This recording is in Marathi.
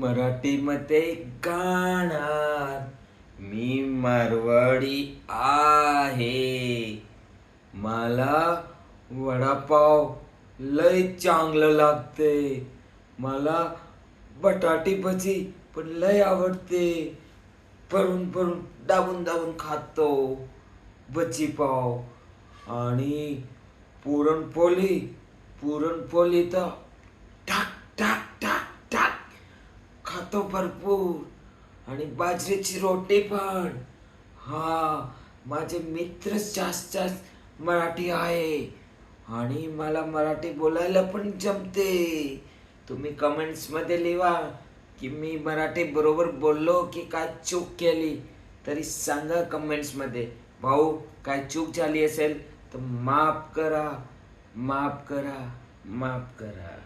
मराठीमध्ये गाणार. मी मारवाडी आहे. मला वडापाव लय चांगलं लागते. मला बटाटी भजी पण लय आवडते. परून परून दाबून दाबून खातो भजी पाव आणि पुरणपोळी पुरणपोळी तर खातो भरपूर आणि बाजरीची रोटी पण. हा माझे मित्र जास्त जास्त मराठी आहे आणि मला मराठी बोलायला पण जमते. तुम्ही कमेंट्समध्ये लिहा की मी मराठी बरोबर बोललो की काय चूक केली तरी सांगा कमेंट्समध्ये भाऊ काय चूक झाली असेल तर माफ करा माफ करा माफ करा.